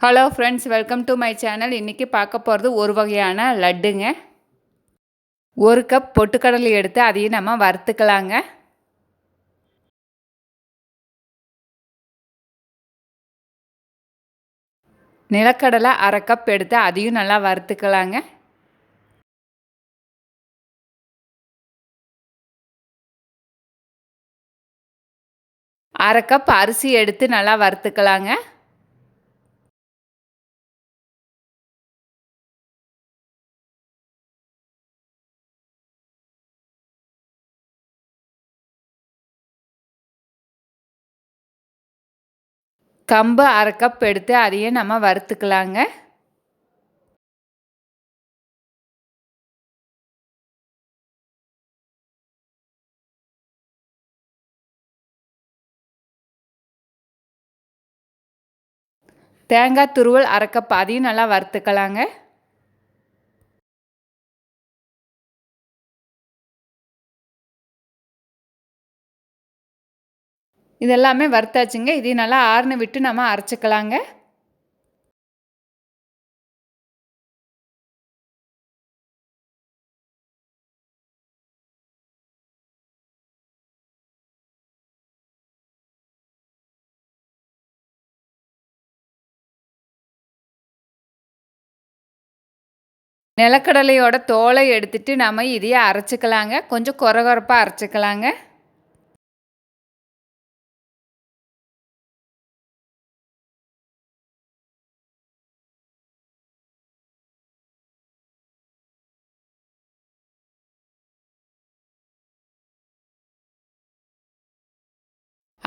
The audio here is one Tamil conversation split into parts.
Hello friends welcome to my channel இன்றைக்கி பார்க்க போகிறது ஒரு வகையான லட்டுங்க. ஒரு கப் பொட்டுக்கடலை எடுத்து அதையும் நம்ம வறுத்துக்கலாங்க. நிலக்கடலை அரை கப் எடுத்து அதையும் நல்லா வறுத்துக்கலாங்க. அரை கப் அரிசி எடுத்து நல்லா வறுத்துக்கலாங்க. கம்பு அரை கப் எடுத்து அதையும் நம்ம வறுத்துக்கலாங்க. தேங்காய் துருவல் அரை கப் அதையும் நல்லா வறுத்துக்கலாங்க. இதெல்லாமே வறுத்தாச்சுங்க. இதையும் நல்லா ஆறுன விட்டு நம்ம அரைச்சிக்கலாங்க. நிலக்கடலையோட தோலை எடுத்துட்டு நம்ம இதையே அரைச்சிக்கலாங்க. கொஞ்சம் குறகுறப்பாக அரைச்சிக்கலாங்க.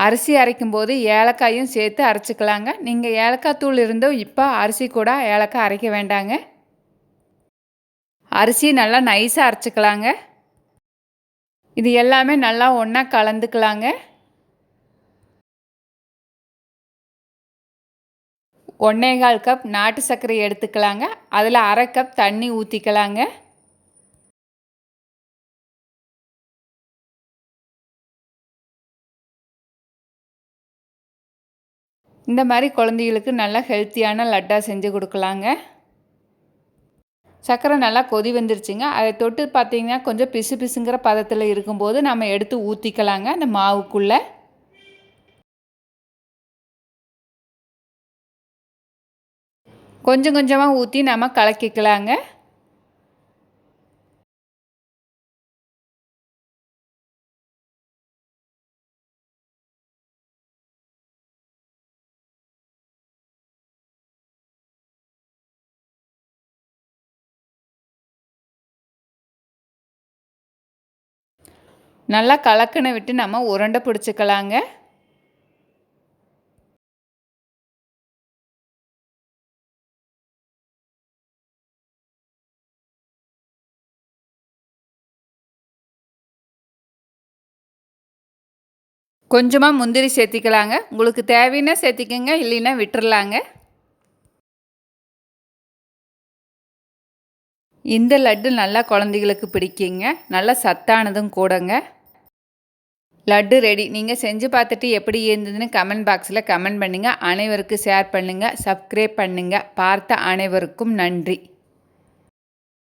அரிசி அரைக்கும் போது ஏலக்காயும் சேர்த்து அரைச்சிக்கலாங்க. நீங்கள் ஏலக்காய் தூள் இருந்தோ இப்போ அரிசி கூட ஏலக்காய் அரைக்க வேண்டாங்க. அரிசி நல்லா நைஸாக அரைச்சிக்கலாங்க. இது எல்லாமே நல்லா ஒன்றா கலந்துக்கலாங்க. ஒன்றேகால் கப் நாட்டு சர்க்கரை எடுத்துக்கலாங்க. அதில் அரை கப் தண்ணி ஊற்றிக்கலாங்க இந்த மாதிரி குழந்தைகளுக்கு நல்லா ஹெல்த்தியான லட்டாக செஞ்சு கொடுக்கலாங்க. சர்க்கரை நல்லா கொதி வந்துருச்சுங்க. அதை தொட்டு பார்த்திங்கன்னா கொஞ்சம் பிசு பிசுங்கிற பதத்தில் இருக்கும்போது நம்ம எடுத்து ஊற்றிக்கலாங்க அந்த மாவுக்குள்ளே. கொஞ்சம் கொஞ்சமாக ஊற்றி நம்ம கலக்கிக்கலாங்க. நல்லா கலக்கனை விட்டு நம்ம உருண்டை பிடிச்சிக்கலாங்க. கொஞ்சமாக முந்திரி சேர்த்திக்கலாங்க. உங்களுக்கு தேவைன்னா சேர்த்திக்கங்க இல்லைன்னா விட்டுறலாங்க. இந்த லட்டு நல்லா குழந்தைகளுக்கு பிடிக்குங்க. நல்லா சத்தானதும் கூடங்க. லட்டு ரெடி. நீங்கள் செஞ்சு பார்த்துட்டு எப்படி இருந்ததுன்னு கமெண்ட் பாக்ஸில் கமெண்ட் பண்ணுங்கள் அனைவருக்கும் ஷேர் பண்ணுங்கள் சப்ஸ்கிரைப் பண்ணுங்கள் பார்த்த அனைவருக்கும் நன்றி.